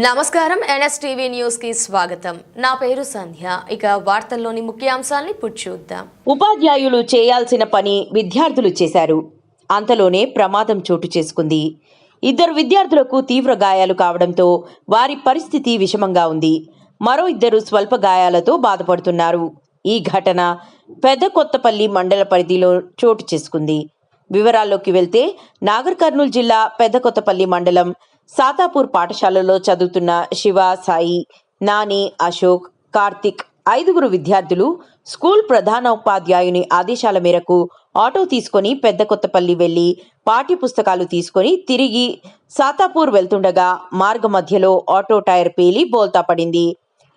నమస్కారం. ఎన్ఎస్టీవీ న్యూస్కి స్వాగతం. నా పేరు సంధ్య. ఇక వార్తల్లోని ముఖ్యాంశాల్ని చూద్దాం. ఉపాధ్యాయులు చేయాల్సిన పని విద్యార్థులు చేశారు. అంతలోనే ప్రమాదం చోటు చేసుకుంది. ఇద్దరు విద్యార్థులకు తీవ్ర గాయాలు కావడంతో వారి పరిస్థితి విషమంగా ఉంది. మరో ఇద్దరు స్వల్ప గాయాలతో బాధపడుతున్నారు. ఈ ఘటన పెద్ద కొత్తపల్లి మండల పరిధిలో చోటు చేసుకుంది. వివరాల్లోకి వెళ్తే నాగర్ కర్నూలు జిల్లా పెద్ద కొత్తపల్లి మండలం సాతాపూర్ పాఠశాలలో చదువుతున్న శివ సాయి నాని అశోక్ కార్తిక్ ఐదుగురు విద్యార్థులు స్కూల్ ప్రధానోపాధ్యాయుని ఆదేశాల మేరకు ఆటో తీసుకొని పెద్ద కొత్తపల్లి వెళ్ళి పాఠ్య పుస్తకాలు తీసుకొని తిరిగి సాతాపూర్ వెళ్తుండగా మార్గ మధ్యలో ఆటో టైర్ పేలి బోల్తా పడింది.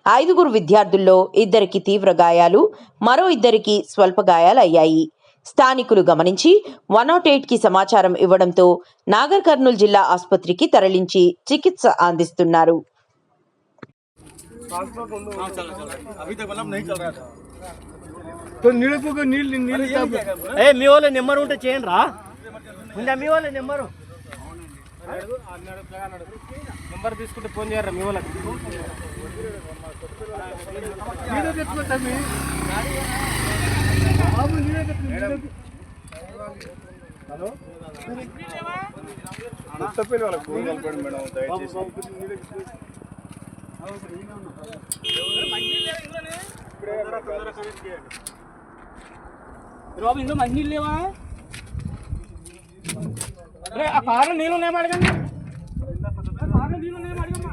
ఐదుగురు విద్యార్థుల్లో ఇద్దరికి తీవ్ర గాయాలు మరో ఇద్దరికి స్వల్ప గాయాలయ్యాయి. స్థానికులు గమనించి వన్ నాట్ ఎయిట్కి సమాచారం ఇవ్వడంతో నాగర్ కర్నూలు జిల్లా ఆసుపత్రికి తరలించి చికిత్స అందిస్తున్నారు. ఏ ఉంటే చేయండి తీసుకుంటే ఫోన్ చేయరా మీ వాళ్ళకి. హలో? కొత్తపల్లి వాళ్ళకి ఫోన్ కలపండి మేడం దయచేసి. బాబు ఇందులో మంచి నీళ్ళు లేవా ఆ కార్లో నీళ్ళు ఉన్నాయా అడగండి ఆ కార్లో నీళ్ళు ఉన్నాయా అడగమ్మా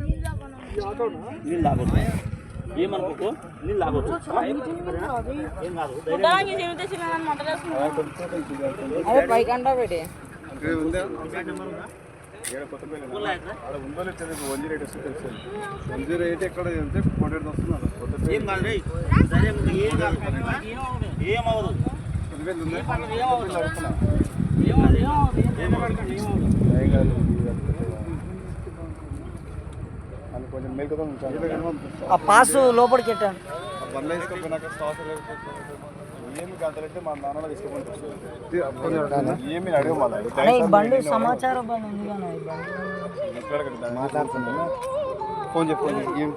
నీళ్ళు తాగొచ్చు ఏమనుకో నీళ్ళు తాగొచ్చు ఏం కాదు వన్ జీరో ఎయిట్ వస్తే తెలుసు వన్ జీరో ఎయిట్ ఎక్కడ వెళ్తే వస్తున్నారు ఏం కాదు ఏం అవ్వదు పదివేలు ఉంది ఏం కాదు ఏం అవ్వదు ఏం కాదు అని కొంచెం మేలుకొని ఉంచాలి ఆ పాస్ లోపలికి ఎట్టాను బండ్లు వేసుకోపోయినాక స్టాక్ ఏమి గంటలంటే మా నాన్న. తీసుకుపోయి ఏమి అడగ ఈ బండి సమాచారం బండి ఉంది కానీ మాట్లాడుతున్నాను. ఫోన్ చెప్పండి ఏం?